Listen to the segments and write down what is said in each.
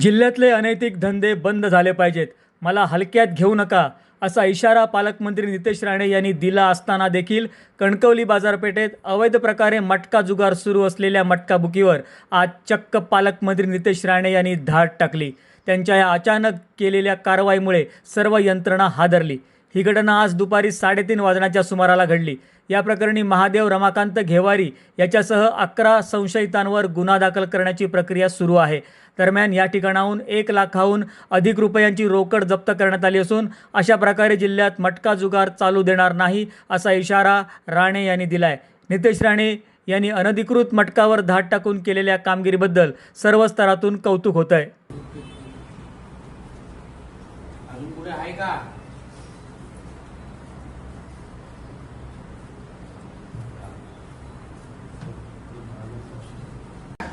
जिल्ह्यातले अनैतिक धंदे बंद झाले पाहिजेत. मला हलक्यात घेऊ नका असा इशारा पालकमंत्री नितेश राणे यांनी दिला असताना देखील कणकवली बाजारपेठेत अवैध प्रकारे मटका जुगार सुरू असलेल्या मटका बुकीवर आज चक्क पालकमंत्री नितेश राणे यांनी धाड टाकली. त्यांच्या या अचानक केलेल्या कारवाईमुळे सर्व यंत्रणा हादरली. ही घटना आज दुपारी साडेतीन वाजण्याच्या सुमाराला घडली. या प्रकरणी महादेव रमाकांत घेवारी याच्यासह अकरा संशयितांवर गुन्हा दाखल करण्याची प्रक्रिया सुरू आहे. दरम्यान या ठिकाणाहून एक लाखाहून अधिक रुपयांची रोकड जप्त करण्यात आली असून अशा प्रकारे जिल्ह्यात मटका जुगार चालू देणार नाही असा इशारा राणे यांनी दिलाय. नितेश राणे यांनी अनधिकृत मटकावर धाड टाकून केलेल्या कामगिरीबद्दल सर्व स्तरातून कौतुक होत आहे अजून पुढे आहे का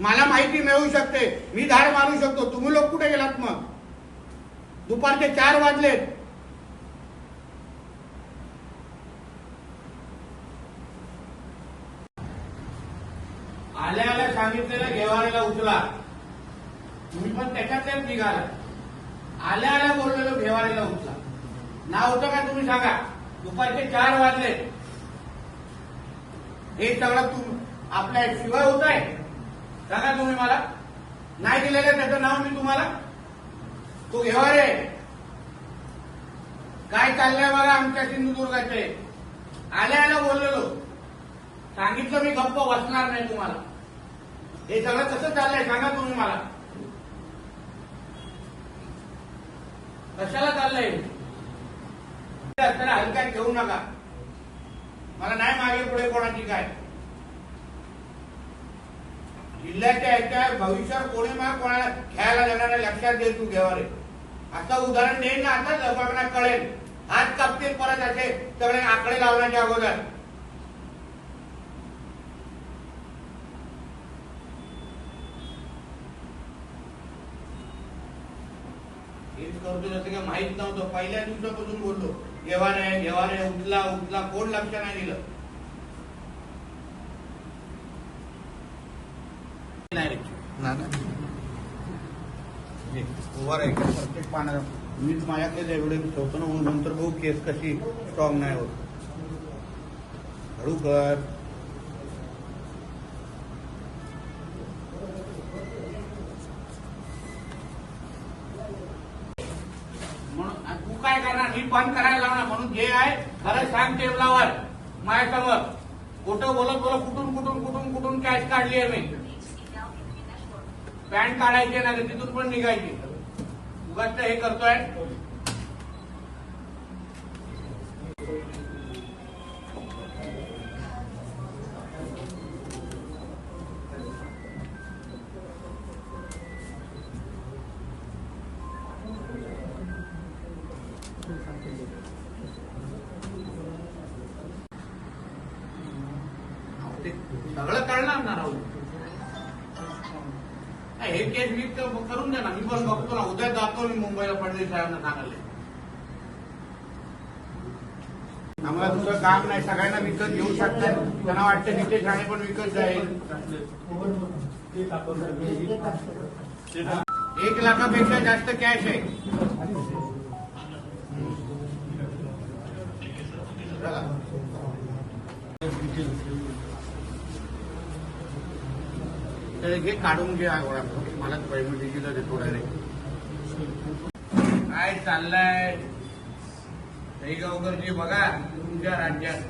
मला माहिती मिळू शकते. मी धाड मारू शकतो. तुम्ही लोक कुठे गेलात मग? दुपारचे चार वाजलेत. आल्या आल्या सांगितलेलं घेवारीला उचला. तुम्ही पण त्याच्यातलेच निघाला. आल्या आल्या बोललेलो घेवारीला उचला. नाव होतं का तुम्ही सांगा? दुपारचे चार वाजले हे सगळं तुम आपल्या शिवाय होत आहे सांगा तुम्ही मला. नाही दिलेलं त्याचं नाव मी तुम्हाला. तू घेवा रे. काय चाललंय बघा आमच्या सिंधुदुर्गाचे? आल्या आल्या बोललेलो. सांगितलं मी गप्प बसणार नाही तुम्हाला. हे सगळं कसं चाललंय सांगा तुम्ही मला. कशाला चाललंय? असताना हलक्यात घेऊ नका. मला नाही मागे पुढे कोणाची काय. जिल्ह्याच्या याच्या भविष्यावर कोणी मला कोणाला खेळायला जाणार लक्षात दे तू घेवा रे असं उदाहरण देईन ना आता लोकांना कळेल. हात कापतील परत असे सगळे आकडे लावण्याच्या अगोदर. करतो जसं काय माहीत नव्हतं. पहिल्या दिवसापासून बोललो घेवा रे घेवा रे उचला उचला कोण लक्ष नाही दिलं नाही रे. हे, उभा राहा इकडे प्रत्येक पाण्याला मीच माझ्याकडे एव्हिडन्स ठेवतो ना म्हणून नंतर बघू केस कशी स्ट्रॉंग नाही होत. हळू कर तू काय करणार? मी बंद करायला लावणार म्हणून जे आहे खरं सांग टेबलावर माझ्यासमोर. खोटं बोलत बोलत कुठून कुठून कुठून कुठून कॅश काढली आहे मी? पॅन्ट काढायची नाही तिथून पण निघायची. उगाच हे करतोय. सगळं कळणार ना राहुल? हे केस मी करून दे ना मी पण बघतो ना उद्या जातो मी मुंबईला फडणवीस साहेबांना सांगायला. आम्हाला दुसरं काम नाही. सगळ्यांना विकत घेऊ शकतात त्यांना वाटतं तिथे ठाणे पण विकत जाईल. एक लाखापेक्षा जास्त कॅश आहे. चला. तर हे काढून घ्या आवडा मला पैमटीला देतो डायरेक्ट काय चाललंय? गावकरजी बघा तुमच्या राज्यात.